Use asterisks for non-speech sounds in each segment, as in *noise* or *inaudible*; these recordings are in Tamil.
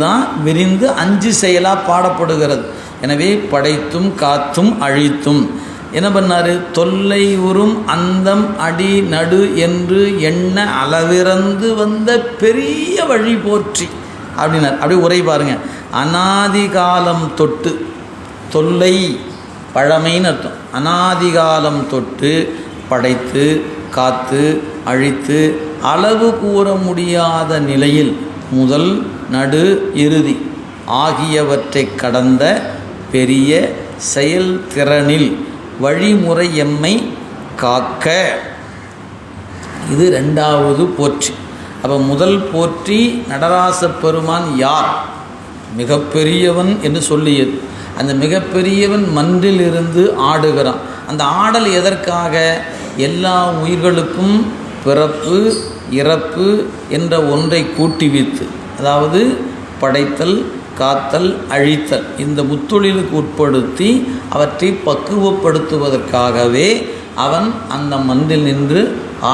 தான் விரிந்து அஞ்சு செயலாக பாடப்படுகிறது. எனவே படைத்தும் காத்தும் அழித்தும். என்ன பண்ணாரு? தொல்லை உறும் அந்தம் அடி நடு என்று எண்ண அளவிறந்து வந்த பெரிய வழி போற்றி. அப்படின்னார். அப்படியே உரை பாருங்க. அனாதிகாலம் தொட்டு தொல்லை பழமைன்னு அர்த்தம். அனாதிகாலம் தொட்டு படைத்து காத்து அழித்து அளவு கூற முடியாத நிலையில் முதல் நடு இறுதி ஆகியவற்றை கடந்த பெரிய செயல்திறனில் வழிமுறை எம்மை காக்க. இது ரெண்டாவது போற்றி. அப்போ முதல் போற்றி நடராச பெருமான் யார்? மிகப்பெரியவன் என்று சொல்லியது. அந்த மிகப்பெரியவன் மன்றிலிருந்து ஆடுகிறான். அந்த ஆடல் எதற்காக? எல்லா உயிர்களுக்கும் பிறப்பு இறப்பு என்ற ஒன்றை கூட்டி வைத்து அதாவது படைத்தல் காத்தல் அழித்தல் இந்த முத்தொழிலுக்கு உட்படுத்தி அவற்றை பக்குவப்படுத்துவதற்காகவே அவன் அந்த மந்தில் நின்று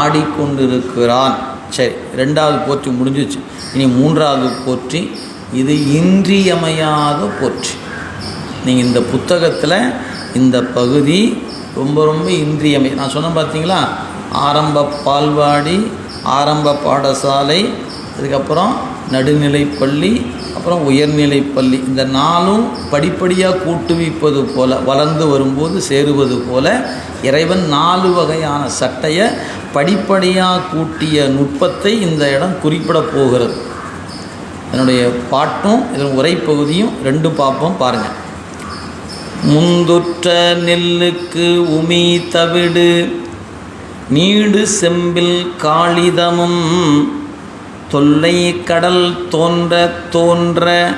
ஆடிக்கொண்டிருக்கிறான். சரி ரெண்டாவது போற்றி முடிஞ்சிச்சு. இனி மூன்றாவது போற்றி. இது இன்றியமையாத போற்றி. நீங்கள் இந்த புத்தகத்தில் இந்த பகுதி ரொம்ப ரொம்ப இன்றியமை நான் சொன்னேன் பார்த்தீங்களா ஆரம்ப பால்வாடி ஆரம்ப பாடசாலை அதுக்கப்புறம் நடுநிலைப்பள்ளி அப்புறம் உயர்நிலைப்பள்ளி இந்த நாளும் படிப்படியாக கூட்டுவிப்பது போல வளர்ந்து வரும்போது சேருவது போல இறைவன் நாலு வகையான சட்டையை படிப்படியாக கூட்டிய நுட்பத்தை இந்த இடம் குறிப்பிட போகிறது. என்னுடைய பாட்டும் இதன் உரைப்பகுதியும் ரெண்டு பார்ப்போம் பாருங்கள் முந்துற்ற நெல்லுக்கு உமி தவிடு நீடு செம்பில் காளிதமும் தொல்லை கடல் தோன்ற தோன்ற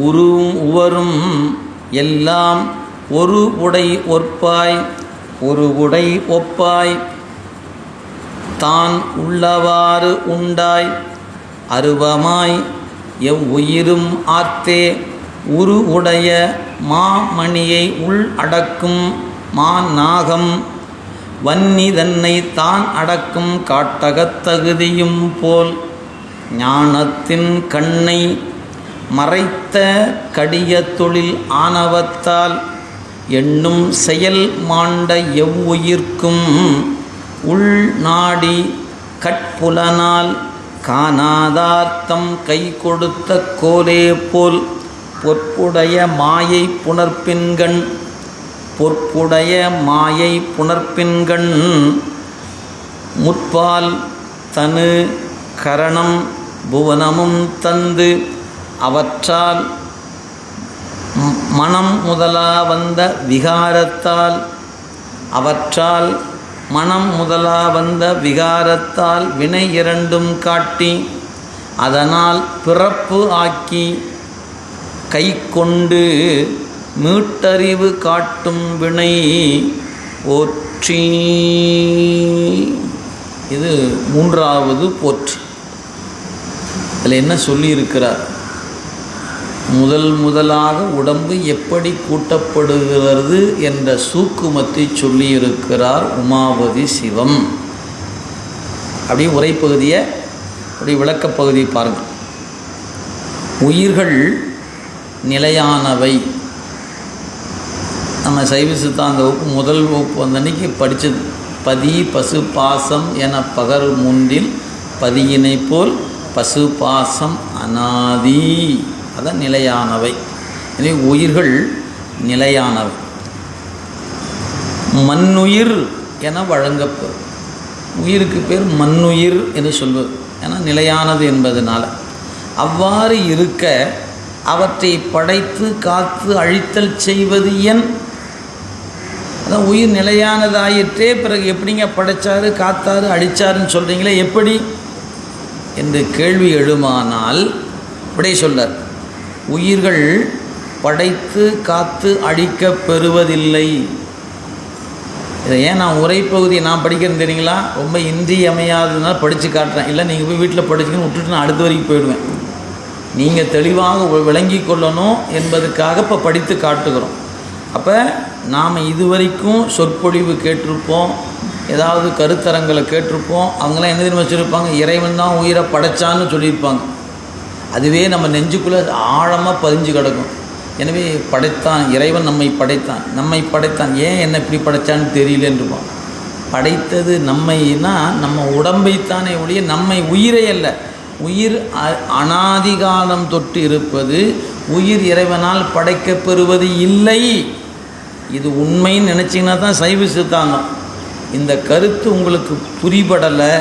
உருவும் உவரும் எல்லாம் ஒரு உடை ஒற்பாய் ஒரு உடை ஒப்பாய். தான் உள்ளவாறு உண்டாய் அருவமாய் எவ்வுயிரும் ஆத்தே உரு உடைய மாமணியை உள் அடக்கும் மா நாகம் வன்னி தன்னை தான் அடக்கும் காட்டகத் தகுதியும் போல். ஞானத்தின் கண்ணை மறைத்த கடிய தொழில் ஆணவத்தால் எண்ணும் செயல் மாண்ட எவ்வுயிர்க்கும் உள்நாடி கட்புலனால் காணாதார்த்தம் கை கொடுத்த கோலே போல் பொற்புடைய மாயை புணர்ப்பின்கண் பொற்புடைய மாயை புணர்ப்பின்கண் முற்பால் தனு கரணம் புவனமும் தந்து அவற்றால் மனம் முதலா வந்த விகாரத்தால் அவற்றால் மனம் முதலா வந்த விகாரத்தால் வினை இரண்டும் காட்டி அதனால் பிறப்பு ஆக்கி கை கொண்டு மீட்டறிவு காட்டும் வினை போற்றி. இது மூன்றாவது போற்றி. அதில் என்ன சொல்லியிருக்கிறார்? முதல் முதலாக உடம்பு எப்படி கூட்டப்படுகிறது என்ற சூக்குமத்தை சொல்லியிருக்கிறார் உமாபதி சிவம். அப்படியே உரைப்பகுதியை அப்படி விளக்கப்பகுதியை பாருங்கள். உயிர்கள் நிலையானவை. நம்ம சைவ சித்தாந்த வகுப்பு முதல் வகுப்பு வந்த அன்னைக்கு படித்தது பதி பசு பாசம் என பகர் முன்றில் பதியினை போல் பசு பாசம் அனாதி. அதான் நிலையானவை. எனவே உயிர்கள் நிலையானவை. மண்ணுயிர் என வழங்கப்படும். உயிருக்கு பேர் மண்ணுயிர் என்று சொல்வது. ஏன்னா நிலையானது என்பதனால். அவ்வாறு இருக்க அவற்றை படைத்து காத்து அழித்தல் செய்வது என். அதான் உயிர் நிலையானதாயிற்றே பிறகு எப்படிங்க படைச்சாரு காத்தாரு அழிச்சாருன்னு சொல்கிறீங்களே எப்படி? என்று கேள்வி எழுமானால் விடை சொல்லார் உயிர்கள் படைத்து காத்து அழிக்கப் பெறுவதில்லை. இதை ஏன் நான் உரைப்பகுதியை நான் படிக்கிறேன் தெரியுங்களா? ரொம்ப இன்றியமையாததுனால படித்து காட்டுறேன். இல்லை நீங்கள் போய் வீட்டில் படிச்சுக்கன்னு விட்டுட்டு நான் அடுத்த வரைக்கும் போயிடுவேன். நீங்கள் தெளிவாக விளங்கி கொள்ளணும் என்பதுக்காக இப்போ படித்து காட்டுகிறோம். அப்போ நாம் இதுவரைக்கும் சொற்பொழிவு கேட்டிருப்போம். ஏதாவது கருத்தரங்களை கேட்டிருப்போம் அவங்களாம் என்ன தெரியுமா வச்சுருப்பாங்க இறைவன் தான் உயிரை படைச்சான்னு சொல்லியிருப்பாங்க. அதுவே நம்ம நெஞ்சுக்குள்ளே ஆழமாக பதிஞ்சு கிடக்கும். எனவே படைத்தான் இறைவன் நம்மை படைத்தான் நம்மை படைத்தான். ஏன் என்ன இப்படி படைச்சான்னு தெரியலன்னு படைத்தது நம்மைனா நம்ம உடம்பைத்தானே ஒழிய நம்மை உயிரே அல்ல. உயிர் அ- அனாதிகாலம் தொட்டு இருப்பது உயிர் இறைவனால் படைக்கப்பெறுவது இல்லை. இது உண்மைன்னு நினச்சிங்கன்னா தான் சைவ சித்தாந்தம். இந்த கருத்து உங்களுக்கு புரிபடலை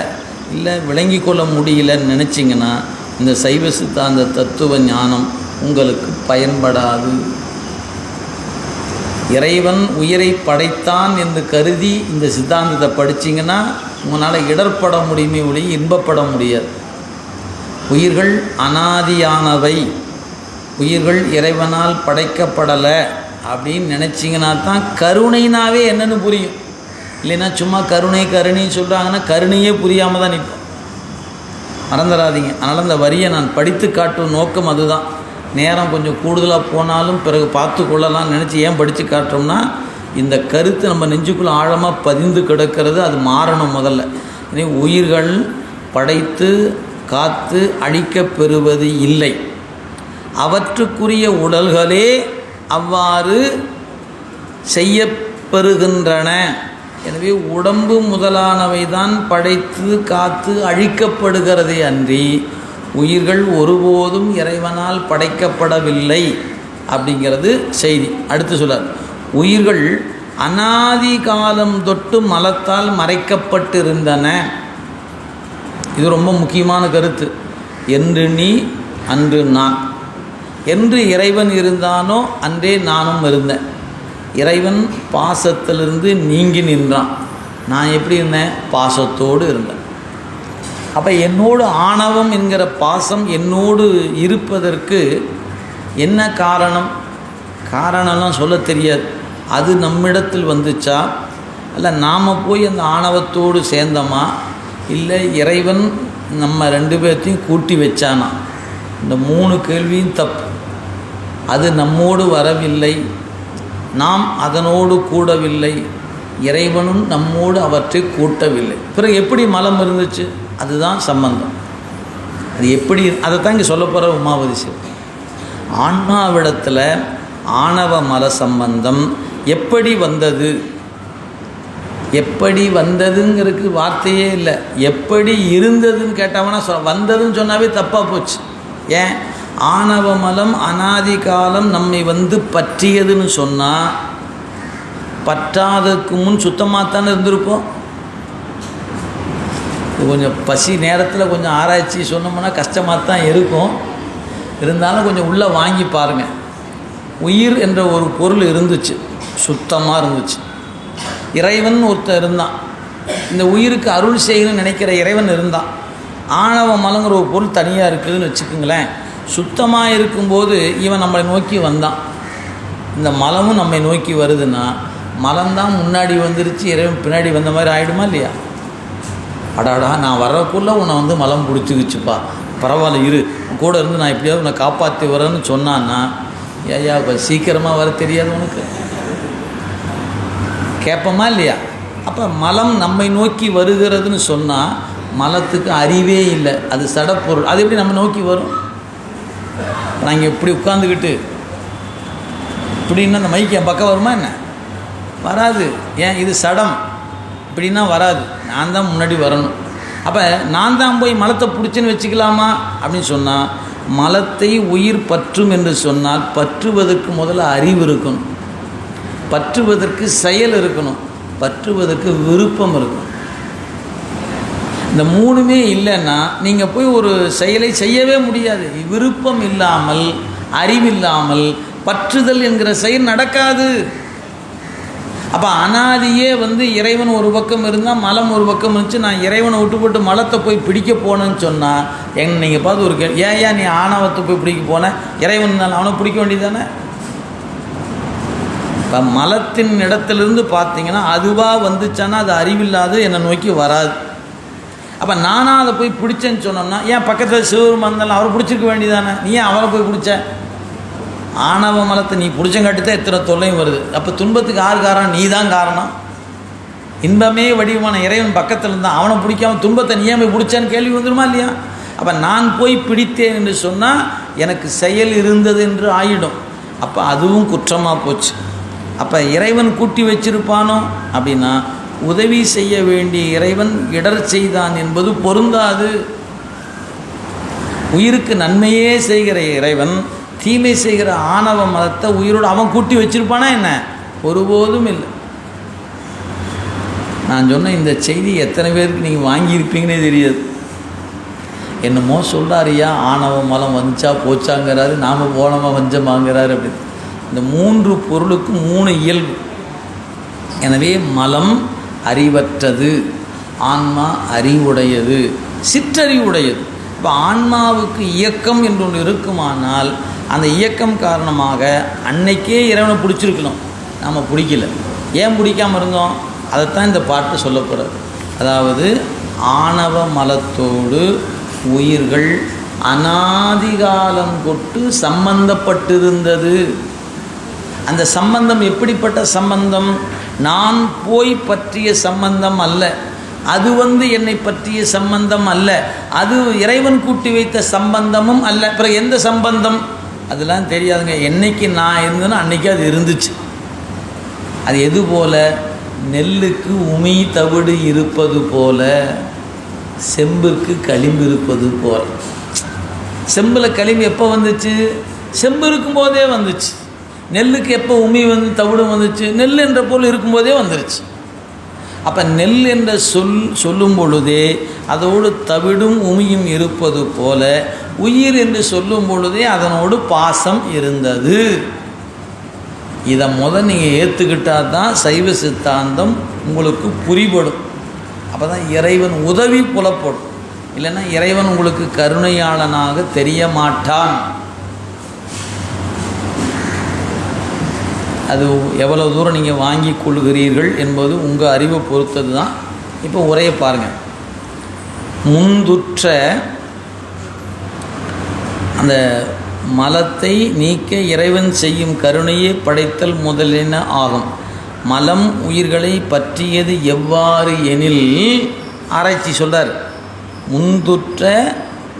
இல்லை விளங்கி கொள்ள முடியலன்னு நினச்சிங்கன்னா இந்த சைவ சித்தாந்த தத்துவ ஞானம் உங்களுக்கு பயன்படாது. இறைவன் உயிரை படைத்தான் என்று கருதி இந்த சித்தாந்தத்தை படிச்சீங்கன்னா உங்களால் இடர்பட முடியுமே ஒழிய இன்பப்பட முடியாது. உயிர்கள் அனாதியானவை. உயிர்கள் இறைவனால் படைக்கப்படலை அப்படின்னு நினச்சிங்கன்னா தான் கருணைனாவே என்னென்னு புரியும். இல்லைன்னா சும்மா கருணை கருணின்னு சொல்கிறாங்கன்னா கருணையே புரியாமல் தான் நிற்போம். மறந்துடாதீங்க அதனால் அந்த வரியை நான் படித்து காட்டும் நோக்கம் அதுதான். நேரம் கொஞ்சம் கூடுதலாக போனாலும் பிறகு பார்த்து கொள்ளலாம்னு நினச்சி ஏன் படித்து காட்டுறோம்னா இந்த கருத்து நம்ம நெஞ்சுக்குள்ளே ஆழமாக பதிந்து கிடக்கிறது அது மாறணும் முதல்ல. இனி உயிர்கள் படைத்து காத்து அழிக்கப் பெறுவது இல்லை. அவற்றுக்குரிய உடல்களே அவ்வாறு செய்யப்பெறுகின்றன எனவே உடம்பு முதலானவை தான் படைத்து காத்து அழிக்கப்படுகிறதே அன்றி உயிர்கள் ஒருபோதும் இறைவனால் படைக்கப்படவில்லை அப்படிங்கிறது செய்தி. அடுத்து சொல்லார் உயிர்கள் அனாதி காலம் தொட்டு மலத்தால் மறைக்கப்பட்டிருந்தன. இது ரொம்ப முக்கியமான கருத்து. என்று நீ அன்று நான். என்று இறைவன் இருந்தானோ அன்றே நானும் இருந்தேன். இறைவன் பாசத்திலிருந்து நீங்கி நின்றான். நான் எப்படி இருந்தேன்? பாசத்தோடு இருந்தேன். அப்போ என்னோடு ஆணவம் என்கிற பாசம் என்னோடு இருப்பதற்கு என்ன காரணம்? காரணம்லாம் சொல்ல தெரியாது. அது நம்மிடத்தில் வந்துச்சா? அல்ல நாம் போய் அந்த ஆணவத்தோடு சேர்ந்தோமா? இல்லை இறைவன் நம்ம ரெண்டு பேர்த்தையும் கூட்டி வச்சானா? இந்த மூணு கேள்வியும் தப்பு. அது நம்மோடு வரவில்லை. நாம் அதனோடு கூடவில்லை. இறைவனும் நம்மோடு அவற்றை கூட்டவில்லை. பிறகு எப்படி மலம் இருந்துச்சு? அதுதான் சம்பந்தம். அது எப்படி அதைத்தான் இங்கே சொல்ல போகிற உமாவதி சிவம் ஆன்மாவிடத்தில் ஆணவ மல சம்பந்தம் எப்படி வந்தது? எப்படி வந்ததுங்கிறதுக்கு வார்த்தையே இல்லை. எப்படி இருந்ததுன்னு கேட்டவனா சொ வந்ததுன்னு சொன்னாவே தப்பாக போச்சு. ஏன்? ஆணவ மலம் அனாதி காலம் நம்மை வந்து பற்றியதுன்னு சொன்னால் பற்றாததுக்கு முன் சுத்தமாகத்தானே இருந்திருப்போம்? கொஞ்சம் பசி நேரத்தில் கொஞ்சம் ஆராய்ச்சி சொன்னோம்னா கஷ்டமாக தான் இருக்கும். இருந்தாலும் கொஞ்சம் உள்ளே வாங்கி பாருங்கள் உயிர் என்ற ஒரு பொருள் இருந்துச்சு சுத்தமாக இருந்துச்சு. இறைவன் ஒருத்தன் இருந்தான். இந்த உயிருக்கு அருள் செய்யணும்னு நினைக்கிற இறைவன் இருந்தான். ஆணவ மலங்கிற ஒரு பொருள் தனியாக இருக்குதுன்னு வச்சுக்கோங்களேன். சுத்தமாக இருக்கும்போது இவன் நம்மளை நோக்கி வந்தான். இந்த மலமும் நம்மை நோக்கி வருதுன்னா மலம்தான் முன்னாடி வந்துருச்சு இறைவன் பின்னாடி வந்த மாதிரி ஆகிடுமா இல்லையா? அடாடா நான் வரக்குள்ளே உன்னை வந்து மலம் பிடிச்சிக்கிச்சுப்பா. பரவாயில்ல இரு. கூட இருந்து நான் எப்படியாவது உன்னை காப்பாற்றி வரேன்னு சொன்னான்னா ஐயா இப்போ சீக்கிரமாக வர தெரியாது உனக்கு. கேட்போமா இல்லையா? அப்போ மலம் நம்மை நோக்கி வருகிறதுன்னு சொன்னால் மலத்துக்கு அறிவே இல்லை. அது சடப்பொருள். அது எப்படி நம்ம நோக்கி வரும்? நான் இங்கே இப்படி உட்காந்துக்கிட்டு இப்படின்னா அந்த மைக்கு என் பக்கம் வருமா என்ன? வராது. ஏன்? இது சடம். இப்படின்னா வராது. நான் தான் முன்னாடி வரணும். அப்போ நான் தான் போய் மலத்தை பிடிச்சின்னு வச்சுக்கலாமா? அப்படின்னு சொன்னால் மலத்தை உயிர் பற்றும் என்று சொன்னால் பற்றுவதற்கு முதல்ல அறிவு இருக்கணும். பற்றுவதற்கு செயல் இருக்கணும். பற்றுவதற்கு விருப்பம் இருக்கணும். இந்த மூணுமே இல்லைன்னா நீங்கள் போய் ஒரு செயலை செய்யவே முடியாது. விருப்பம் இல்லாமல் அறிவில்லாமல் பற்றுதல் என்கிற செயல் நடக்காது. அப்போ அனாதியே வந்து இறைவன் ஒரு பக்கம் இருந்தால் மலம் ஒரு பக்கம் இருந்துச்சு நான் இறைவனை விட்டு போட்டு மலத்தை போய் பிடிக்க போனேன்னு சொன்னால் எங்க நீங்கள் பார்த்து ஒரு கேள்வி ஏன் ஏன் நீ ஆணவத்தை போய் பிடிக்க போனேன் இறைவன் இருந்தாலும் அவனை பிடிக்க வேண்டியதானே இப்போ மலத்தின் இடத்துலேருந்து பார்த்தீங்கன்னா அதுவாக வந்துச்சானா அது அறிவில்லாது என்னை நோக்கி வராது. அப்போ நானாக அதை போய் பிடிச்சேன்னு சொன்னோம்னா ஏன் பக்கத்தில் சிவருமா இருந்தாலும் அவரை பிடிச்சிருக்க வேண்டியதானே நீ ஏன் அவரை போய் பிடிச்ச? ஆணவ மலத்தை நீ பிடிச்சங்காட்டி தான் எத்தனை தொல்லையும் வருது. அப்போ துன்பத்துக்கு யார் காரணம் நீ தான் காரணம். இன்பமே வடிவமான இறைவன் பக்கத்தில் இருந்தால் அவனை பிடிக்காம துன்பத்தை நீ ஏன் போய் பிடிச்சான்னு கேள்வி வந்துருமா இல்லையா? அப்போ நான் போய் பிடித்தேன் என்று சொன்னால் எனக்கு செயல் இருந்தது என்று ஆயிடும். அப்போ அதுவும் குற்றமாக போச்சு. அப்போ இறைவன் கூட்டி வச்சிருப்பானோ அப்படின்னா உதவி செய்ய வேண்டிய இறைவன் இடர் செய்தான் என்பது பொருந்தாது. உயிருக்கு நன்மையே செய்கிற இறைவன் தீமை செய்கிற ஆணவ மதத்தை உயிரோடு அவன் கூட்டி வச்சிருப்பானா என்ன? ஒருபோதும் இல்லை. நான் சொன்ன இந்த செய்தி எத்தனை பேருக்கு நீங்கள் வாங்கியிருப்பீங்கன்னே தெரியாது. என்னமோ சொல்கிறாரியா ஆணவ மலம் வந்துச்சா போச்சாங்கிறாரு நாம் போனமா வஞ்சமாங்கிறாரு அப்படின்னு. இந்த மூன்று பொருளுக்கும் மூணு இயல்பு. எனவே மலம் அறிவற்றது. ஆன்மா அறிவுடையது. சிற்றறிவுடையது. இப்போ ஆன்மாவுக்கு இயக்கம் என்று ஒன்று இருக்குமானால் அந்த இயக்கம் காரணமாக அன்னைக்கே இறைவனை பிடிச்சிருக்கணும். நாம் பிடிக்கல. ஏன் பிடிக்காம இருந்தோம்? அதைத்தான் இந்த பாட்டு சொல்லப்படுறது அதாவது ஆணவ மலத்தோடு உயிர்கள் அனாதிகாலம் கொட்டு சம்பந்தப்பட்டிருந்தது. அந்த சம்பந்தம் எப்படிப்பட்ட சம்பந்தம்? நான் போய் பற்றிய சம்பந்தம் அல்ல. அது வந்து என்னை பற்றிய சம்பந்தம் அல்ல. அது இறைவன் கூட்டி வைத்த சம்பந்தமும் அல்ல. அப்புறம் எந்த சம்பந்தம்? அதெல்லாம் தெரியாதுங்க. என்னைக்கு நான் இருந்தேனோ அன்றைக்கி அது இருந்துச்சு. அது எது போல? நெல்லுக்கு உமி தவிடு இருப்பது போல செம்பிற்கு களிம்பு இருப்பது போல். செம்பில் களிம்பு எப்போ வந்துச்சு? செம்பு இருக்கும்போதே வந்துச்சு. நெல்லுக்கு எப்போ உமி வந்து தவிடும் வந்துச்சு? நெல் என்ற பொருள் இருக்கும்போதே வந்துருச்சு. அப்போ நெல் என்ற சொல் சொல்லும் பொழுதே அதோடு தவிடும் உமியும் இருப்பது போல உயிர் என்று சொல்லும் பொழுதே அதனோடு பாசம் இருந்தது. இதை முத நீங்கள் ஏற்றுக்கிட்டால் தான் சைவ சித்தாந்தம் உங்களுக்கு புரிபடும். அப்போ தான் இறைவன் உதவி புலப்படும். இல்லைன்னா இறைவன் உங்களுக்கு கருணையாளனாக தெரிய மாட்டான். அது எவ்வளோ தூரம் நீங்கள் வாங்கி கொள்கிறீர்கள் என்பது உங்கள் அறிவை பொறுத்தது தான் இப்போ உரையை பாருங்கள் முந்துற்ற அந்த மலத்தை நீக்க இறைவன் செய்யும் கருணையே படைத்தல் முதலின ஆகும். மலம் உயிர்களை பற்றியது எவ்வாறு எனில் ஆராய்ச்சி சொல்கிறார் முந்துற்ற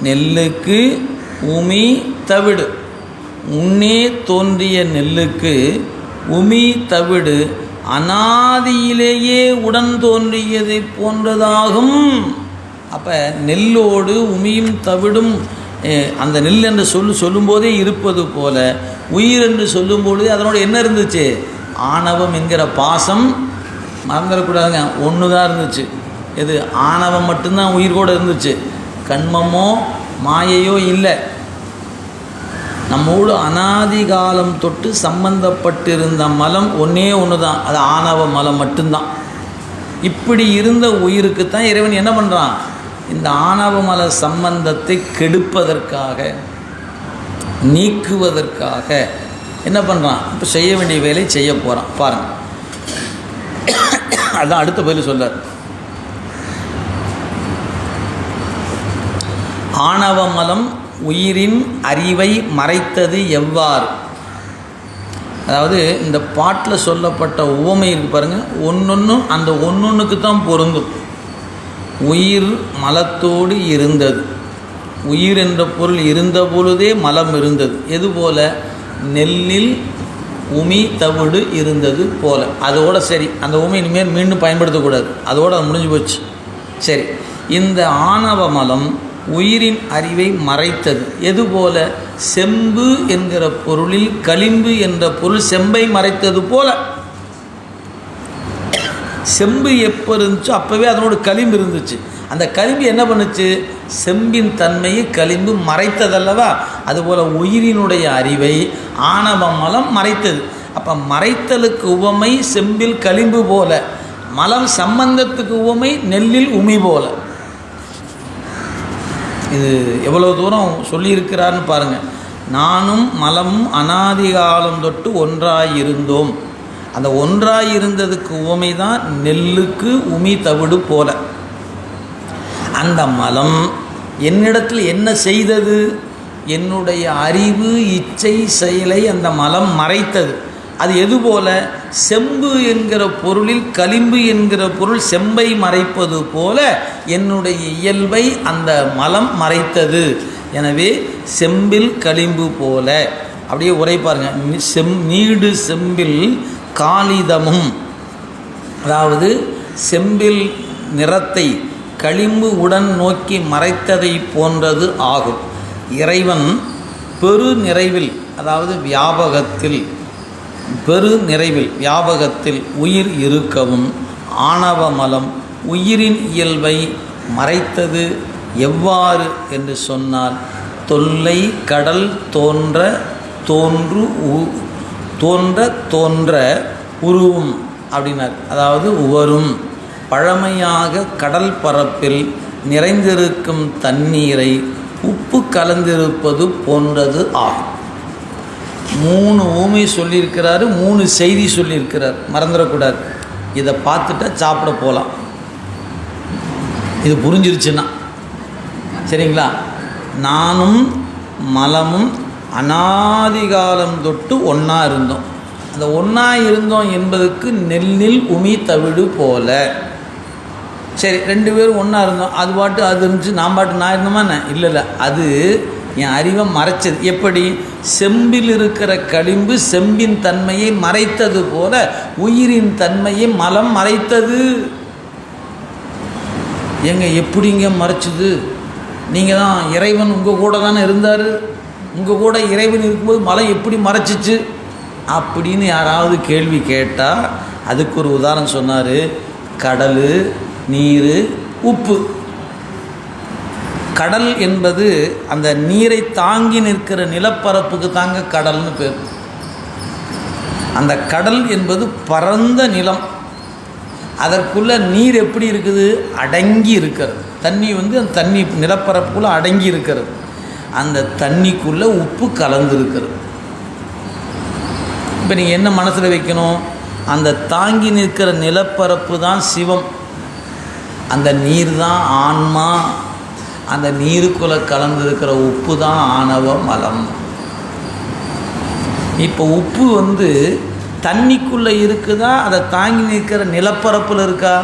நெல்லுக்கு உமி தவிடு. முன்னே தோன்றிய நெல்லுக்கு உமி தவிடு அனாதியிலேயே உடன் தோன்றியதை போன்றதாகும். அப்போ நெல்லோடு உமியும் தவிடும் அந்த நெல் என்று சொல்லு சொல்லும்போதே இருப்பது போல உயிர் என்று சொல்லும்பொழுது அதனோட என்ன இருந்துச்சு? ஆணவம் என்கிற பாசம். மறந்துடக்கூடாதுங்க ஒன்று தான் இருந்துச்சு. எது? ஆணவம் மட்டும்தான் உயிர் கூட இருந்துச்சு. கண்மமோ மாயையோ இல்லை. நம்மோடு அனாதி காலம் தொட்டு சம்பந்தப்பட்டிருந்த மலம் ஒன்றே ஒன்று தான் அது ஆணவ மலம் மட்டும்தான். இப்படி இருந்த உயிருக்கு தான் இறைவன் என்ன பண்ணுறான் இந்த ஆணவ மல சம்பந்தத்தை கெடுப்பதற்காக நீக்குவதற்காக என்ன பண்ணுறான் இப்போ செய்ய வேண்டிய வேலை செய்ய போகிறான் பாருங்கள் அதான் அடுத்த பதில் சொல்கிறார் ஆணவ மலம் உயிரின் அறிவை மறைத்தது எவ்வாறு? அதாவது இந்த பாட்டில் சொல்லப்பட்ட உவமை இருக்கு பாருங்கள் ஒன்றொன்றும் அந்த ஒன்றொன்றுக்கு தான் பொருந்தும். உயிர் மலத்தோடு இருந்தது. உயிர் என்ற பொருள் இருந்த பொழுதே மலம் இருந்தது. எது போல? நெல்லில் உமி தவிடு இருந்தது போல. அதோட சரி அந்த உமி இனிமேல் மீண்டும் பயன்படுத்தக்கூடாது. அதோடு அது முடிஞ்சு போச்சு. சரி இந்த ஆணவ மலம் உயிரின் அறிவை மறைத்தது. எதுபோல? செம்பு என்கிற பொருளில் களிம்பு என்ற பொருள் செம்பை மறைத்தது போல. செம்பு எப்போ இருந்துச்சோ அப்போவே அதனோட களிம்பு இருந்துச்சு. அந்த களிம்பு என்ன பண்ணுச்சு? செம்பின் தன்மையை களிம்பு மறைத்ததல்லவா? அதுபோல் உயிரினுடைய அறிவை ஆணவ மலம் மறைத்தது. அப்போ மறைத்தலுக்கு உவமை செம்பில் களிம்பு போல. மலம் சம்பந்தத்துக்கு உவமை நெல்லில் உமி போல. இது எவ்வளோ தூரம் சொல்லியிருக்கிறார்னு பாருங்கள் நானும் மலமும் அனாதி காலம் தொட்டு ஒன்றாயிருந்தோம். அந்த ஒன்றாயிருந்ததுக்கு உவமை தான் நெல்லுக்கு உமி தவிடு போல. அந்த மலம் என்னிடத்தில் என்ன செய்தது? என்னுடைய அறிவு இச்சை செயலை அந்த மலம் மறைத்தது. அது எதுபோல? செம்பு என்கிற பொருளில் களிம்பு என்கிற பொருள் செம்பை மறைப்பது போல என்னுடைய இயல்பை அந்த மலம் மறைத்தது. எனவே செம்பில் களிம்பு போல. அப்படியே உரை பாருங்க. செம் நீடு செம்பில் காலிதமும். அதாவது செம்பில் நிறத்தை களிம்பு உடன் நோக்கி மறைத்ததை போன்றது ஆகும். இறைவன் பெரு நிறைவில் அதாவது வியாபகத்தில் பெரு நிறைவில் வியாபகத்தில் உயிர் இருக்கவும் ஆணவ மலம் உயிரின் இயல்பை மறைத்தது எவ்வாறு? என்று சொன்னால் தொல்லை கடல் தோன்ற தோன்று உ- தோன்ற தோன்ற உருவும் அப்படின்னார். அதாவது உவரும். பழமையாக கடல் பரப்பில் நிறைந்திருக்கும் தண்ணீரை உப்பு கலந்திருப்பது போன்றது ஆகும். மூணு ஊமை சொல்லியிருக்கிறாரு மூணு செய்தி சொல்லியிருக்கிறார். மறந்துடக்கூடாது. இதை பார்த்துட்டா சாப்பிட போகலாம் இது புரிஞ்சிருச்சுன்னா. சரிங்களா? நானும் மலமும் அனாதிகாலம் தொட்டு ஒன்றா இருந்தோம். அந்த ஒன்றா இருந்தோம் என்பதுக்கு நெல்லில் உமி தவிடு போல. சரி ரெண்டு பேரும் ஒன்றா இருந்தோம். அது பாட்டு அது இருந்துச்சு. நான் பாட்டு நான் இருந்தோமா என்ன? இல்லை இல்லை. அது என் அறிவை மறைச்சது. எப்படி? செம்பில் இருக்கிற களிம்பு செம்பின் தன்மையை மறைத்தது போல உயிரின் தன்மையை மலம் மறைத்தது. ஏங்க எப்படிங்க மறைச்சது? நீங்கள் தான் இறைவன் உங்கள் கூட தானே இருந்தார். உங்கள் கூட இறைவன் இருக்கும்போது மலை எப்படி மறைச்சிச்சு? அப்படின்னு யாராவது கேள்வி கேட்டால் அதுக்கு ஒரு உதாரணம் சொன்னார். கடல் நீர் உப்பு. கடல் என்பது அந்த நீரை தாங்கி நிற்கிற நிலப்பரப்புக்கு தாங்க கடல்னு பேர். அந்த கடல் என்பது பரந்த நிலம். அதற்குள்ளே நீர் எப்படி இருக்குது? அடங்கி இருக்கிறது. தண்ணி வந்து அந்த தண்ணி நிலப்பரப்புக்குள்ளே அடங்கி இருக்கிறது. அந்த தண்ணிக்குள்ளே உப்பு கலந்துருக்கிறது. இப்போ நீங்கள் என்ன மனசில் வைக்கணும்? அந்த தாங்கி நிற்கிற நிலப்பரப்பு தான் சிவம். அந்த நீர் தான் ஆன்மா. அந்த நீருக்குள்ளே கலந்துருக்கிற உப்பு தான் ஆணவ மலம். இப்போ உப்பு வந்து தண்ணிக்குள்ளே இருக்குதா? அதை தாங்கி நிற்கிற நிலப்பரப்பில் இருக்கா?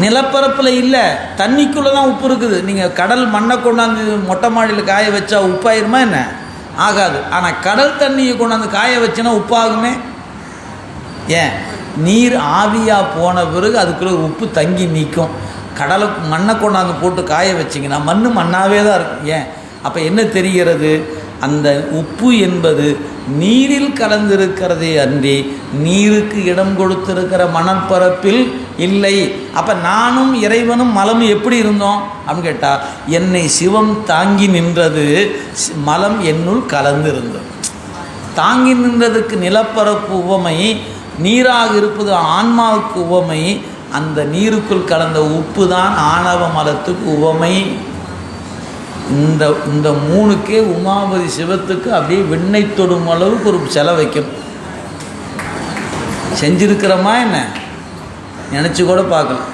நிலப்பரப்பில் இல்லை தண்ணிக்குள்ளே தான் உப்பு இருக்குது. நீங்கள் கடல் மண்ணை கொண்டாந்து மொட்டை மாடியில் காய வச்சா உப்பாயிருமா என்ன? ஆகாது. ஆனால் கடல் தண்ணியை கொண்டாந்து காய வச்சுன்னா உப்பாகுமே? ஏன்? நீர் ஆவியாக போன பிறகு அதுக்குள்ளே உப்பு தங்கி நிற்கும். கடலை மண்ணை கொண்டாந்து போட்டு காய வச்சிங்கன்னா மண் மண்ணாகவே தான் இருக்கும். ஏன்? அப்போ என்ன தெரிகிறது? அந்த உப்பு என்பது நீரில் கலந்திருக்கிறதே அன்றி நீருக்கு இடம் கொடுத்திருக்கிற மணற்பரப்பில் இல்லை. அப்போ நானும் இறைவனும் மலமும் எப்படி இருந்தோம்? அப்படின்னு கேட்டால் என்னை சிவம் தாங்கி நின்றது மலம் என்னுள் கலந்து இருந்தது தாங்கி நின்றதுக்கு நிலப்பரப்பு உவமை நீராக இருப்பது ஆன்மாவுக்கு உவமை அந்த நீருக்குள் கலந்த உப்பு தான் ஆணவ மலத்துக்கு உவமை. இந்த இந்த மூணுக்கே உமாபதி சிவத்துக்கு அப்படியே வெண்ணை தொடும் அளவுக்கு ஒரு செலை வைக்கணும். செஞ்சிருக்கிறோமா என்ன? நினச்சி கூட பார்க்கலாம்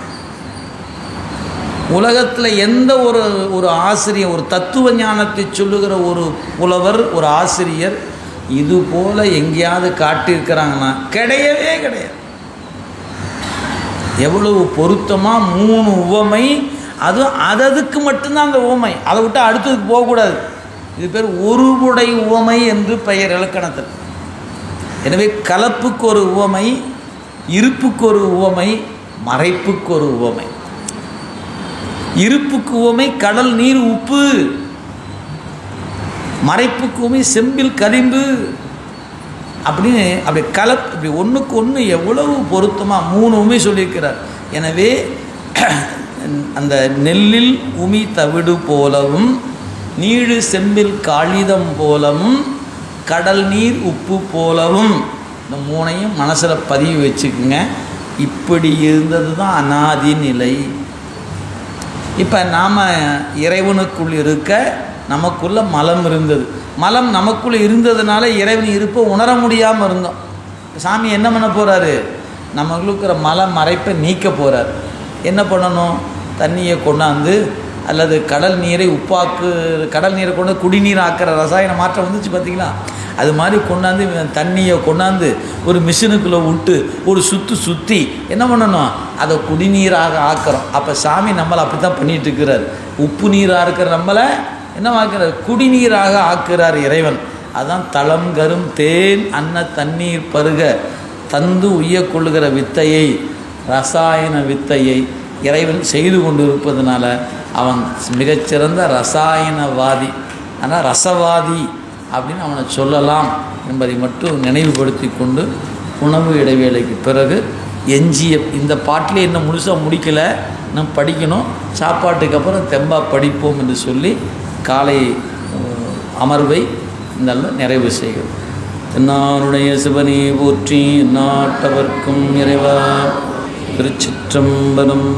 உலகத்தில் எந்த ஒரு ஒரு ஆசிரியர் ஒரு தத்துவ ஞானத்தை சொல்லுகிற ஒரு புலவர் ஒரு ஆசிரியர் இது போல் எங்கேயாவது காட்டியிருக்கிறாங்கன்னா கிடையவே கிடையாது. எவ்வளவு பொருத்தமாக மூணு உவமை? அதுவும் அததுக்கு மட்டும்தான் அந்த உவமை. அதை விட்டு அடுத்ததுக்கு போகக்கூடாது. இது பேர் ஒருவுடை உவமை என்று பெயர் இலக்கணத்தில். எனவே கலப்புக்கு ஒரு உவமை இருப்புக்கு ஒரு உவமை மறைப்புக்கு ஒரு உவமை. இருப்புக்கு உவமை கடல் நீர் உப்பு. மறைப்புக்கு உவமை செம்பில் கரிம்பு. அப்படின்னு அப்படி கலப் இப்படி ஒன்றுக்கு ஒன்று எவ்வளவு பொருத்தமாக மூணு சொல்லியிருக்கிறார். எனவே *clears throat* அந்த நெல்லில் உமி தவிடு போலவும் நீடு செம்பில் காகிதம் போலவும் கடல் நீர் உப்பு போலவும் இந்த மூணையும் மனசில் பதிவு வச்சுக்குங்க. இப்படி இருந்தது தான் அனாதி நிலை. இப்போ நாம் இறைவனுக்குள் இருக்க நமக்குள்ள மலம் இருந்தது. மலம் நமக்குள்ளே இருந்ததுனால இறைவன் இருப்பை உணர முடியாமல் இருந்தோம். சாமி என்ன பண்ண போகிறாரு நமக்குள்ள இருக்கிற மலம் மறைப்பை நீக்க போகிறார் என்ன பண்ணணும்? தண்ணியை கொண்டாந்து அல்லது கடல் நீரை உப்பாக்கு கடல் நீரை கொண்டு குடிநீர் ஆக்கிற ரசாயன மாற்றம் வந்துச்சு பார்த்தீங்களா அது மாதிரி கொண்டாந்து தண்ணியை கொண்டாந்து ஒரு மிஷினுக்குள்ளே விட்டு ஒரு சுற்று சுற்றி என்ன பண்ணணும்? அதை குடிநீராக ஆக்கிறோம். அப்போ சாமி நம்மளை அப்படி தான் பண்ணிகிட்டு இருக்கிறார். உப்பு நீராக இருக்கிற நம்மளை என்ன ஆக்கிறார் குடிநீராக ஆக்குறார் இறைவன். அதான் தளம் கரும் தேன் அன்ன தண்ணீர் பருக தந்து உய்ய கொள்ளுகிற வித்தையை ரசாயன வித்தையை இறைவன் செய்து கொண்டு இருப்பதனால அவன் மிகச்சிறந்த ரசாயனவாதி. ஆனால் ரசவாதி அப்படின்னு அவனை சொல்லலாம் என்பதை மட்டும் நினைவுபடுத்தி கொண்டு உணவு இடைவேளைக்கு பிறகு எஞ்சிய இந்த பாட்டிலே இன்னும் முழுசாக முடிக்கலை. இன்னும் படிக்கணும். சாப்பாட்டுக்கு அப்புறம் தெம்பாக படிப்போம் என்று சொல்லி காலை அமர்வை நல்ல நிறைவு செய்யும். தென்னாருடைய சிவனே போற்றி நாட்டவர்க்கும் இறைவா திருச்சிற்றம்பலம்